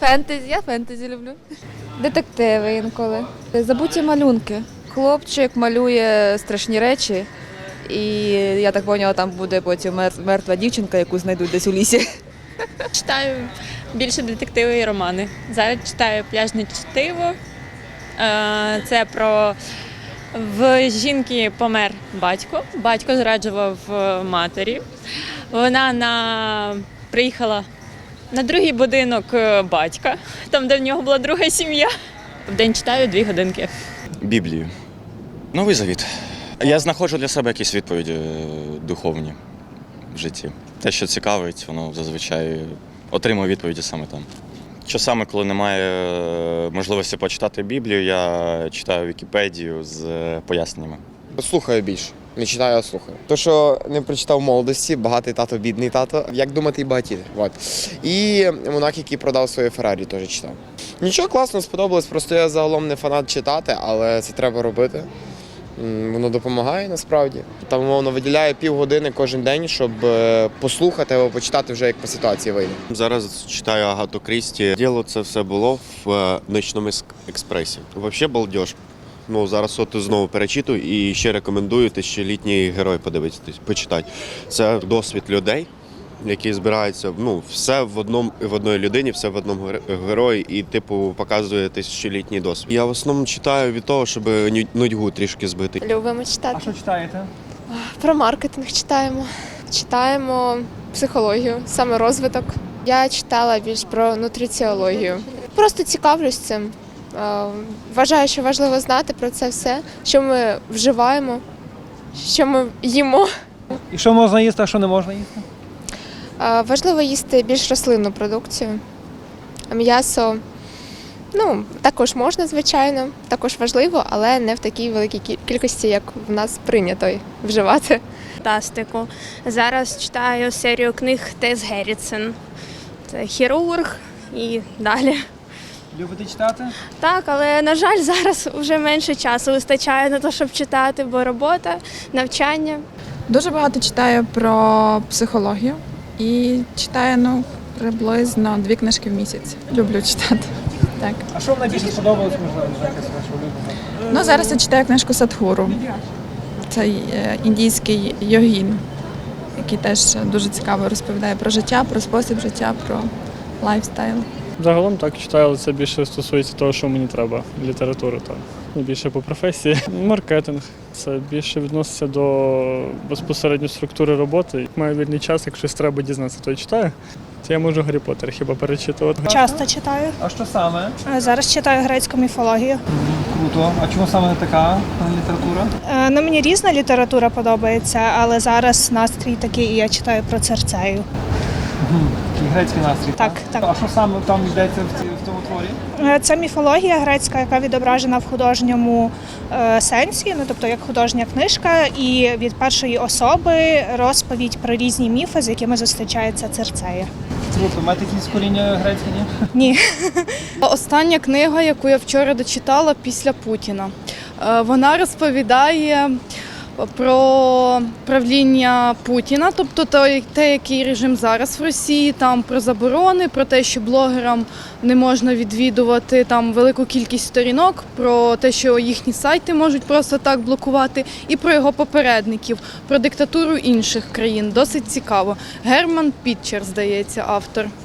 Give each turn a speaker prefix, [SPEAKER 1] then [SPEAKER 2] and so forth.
[SPEAKER 1] Фентезі, я фентезі люблю.
[SPEAKER 2] Детективи інколи.
[SPEAKER 1] Забуті малюнки. Хлопчик малює страшні речі, і я так поняла, там буде потім мер- мертва дівчинка, яку знайдуть десь у лісі.
[SPEAKER 3] Читаю більше детективи і романи. Зараз читаю пляжне чтиво. Е, Це про в жінки помер батько. Батько зраджував е, матері. Вона на... приїхала на другий будинок е, батька, там, де в нього була друга сім'я. В день читаю дві годинки.
[SPEAKER 4] Біблію. Новий завіт. Я знаходжу для себе якісь відповіді е, духовні в житті. Те, що цікавить, воно зазвичай отримує відповіді саме там. Часами, коли немає е, можливості почитати Біблію, я читаю Вікіпедію з поясненнями.
[SPEAKER 5] Слухаю більше. Не читаю, а слухаю. То, що не прочитав в молодості, багатий тато, бідний тато, як думати і багатіти. От. І монах, який продав своє Феррарі, теж читав. Нічого класно сподобалось, просто я загалом не фанат читати, але це треба робити. Воно допомагає насправді. Там воно виділяє півгодини кожен день, щоб е, послухати або почитати вже як по ситуації вийде.
[SPEAKER 6] Зараз читаю Агату Крісті. Діло це все було в е, ночному експресі. Взагалі балдеж. Ну зараз от знову перечитую і ще рекомендую тисячолітній герой подивитися, почитати. Це досвід людей, які збираються. Ну, все в одному в одній людині, все в одному герої, і типу показує тисячолітній досвід. Я в основному читаю від того, щоб нудьгу трішки збити.
[SPEAKER 7] Любимо читати.
[SPEAKER 8] А що читаєте?
[SPEAKER 7] Про маркетинг читаємо. Читаємо психологію, саме розвиток. Я читала більш про нутриціологію. Просто цікавлюсь цим. Е, Вважаю, що важливо знати про це все, що ми вживаємо, що ми їмо.
[SPEAKER 8] І що можна їсти, а що не можна їсти?
[SPEAKER 7] Е, Важливо їсти більш рослинну продукцію. М'ясо ну, також можна, звичайно, також важливо, але не в такій великій кількості, як в нас прийнято вживати.
[SPEAKER 9] фантастику. Зараз читаю серію книг Тес Геррітсен. Це хірург і далі.
[SPEAKER 8] Любите читати?
[SPEAKER 9] Так, але на жаль, зараз вже менше часу вистачає на те, щоб читати, бо робота, навчання.
[SPEAKER 2] Дуже багато читаю про психологію і читаю ну, приблизно дві книжки в місяць. Люблю читати. Так.
[SPEAKER 8] А що вам найбільше сподобалось, можливо, з якось вашого?
[SPEAKER 2] Ну, зараз я читаю книжку Садхгуру. Це е, індійський йогін, який теж дуже цікаво розповідає про життя, про спосіб життя, про лайфстайл.
[SPEAKER 10] Загалом так читаю, але це більше стосується того, що мені треба. Літератури. Ну, Більше по професії. Маркетинг. Це більше відноситься до безпосередньо структури роботи. Як Маю вільний час, якщо щось треба дізнатися, то я читаю. То я можу Гаррі Поттер хіба перечитувати.
[SPEAKER 11] Часто читаю.
[SPEAKER 8] А що саме?
[SPEAKER 11] Е, Зараз читаю грецьку міфологію.
[SPEAKER 8] Круто. А чому саме така е, література?
[SPEAKER 11] Е, Ну, мені різна література подобається, але зараз настрій такий, і я читаю про церцею.
[SPEAKER 8] І грецький настрій.
[SPEAKER 11] Так, так.
[SPEAKER 8] А що саме там йдеться в, ці- в тому творі?
[SPEAKER 11] Е, Це міфологія грецька, яка відображена в художньому е, сенсі, ну тобто як художня книжка, і від першої особи розповідь про різні міфи, з якими зустрічається церцея.
[SPEAKER 8] Круто. Маєте якісь коріння грецькі, ні?
[SPEAKER 11] Ні.
[SPEAKER 1] Остання книга, яку я вчора дочитала після Путіна. Е, Вона розповідає про правління Путіна, тобто те, який режим зараз в Росії, там про заборони, про те, що блогерам не можна відвідувати там велику кількість сторінок, про те, що їхні сайти можуть просто так блокувати, і про його попередників, про диктатуру інших країн. Досить цікаво. Герман Пітчер, здається, автор.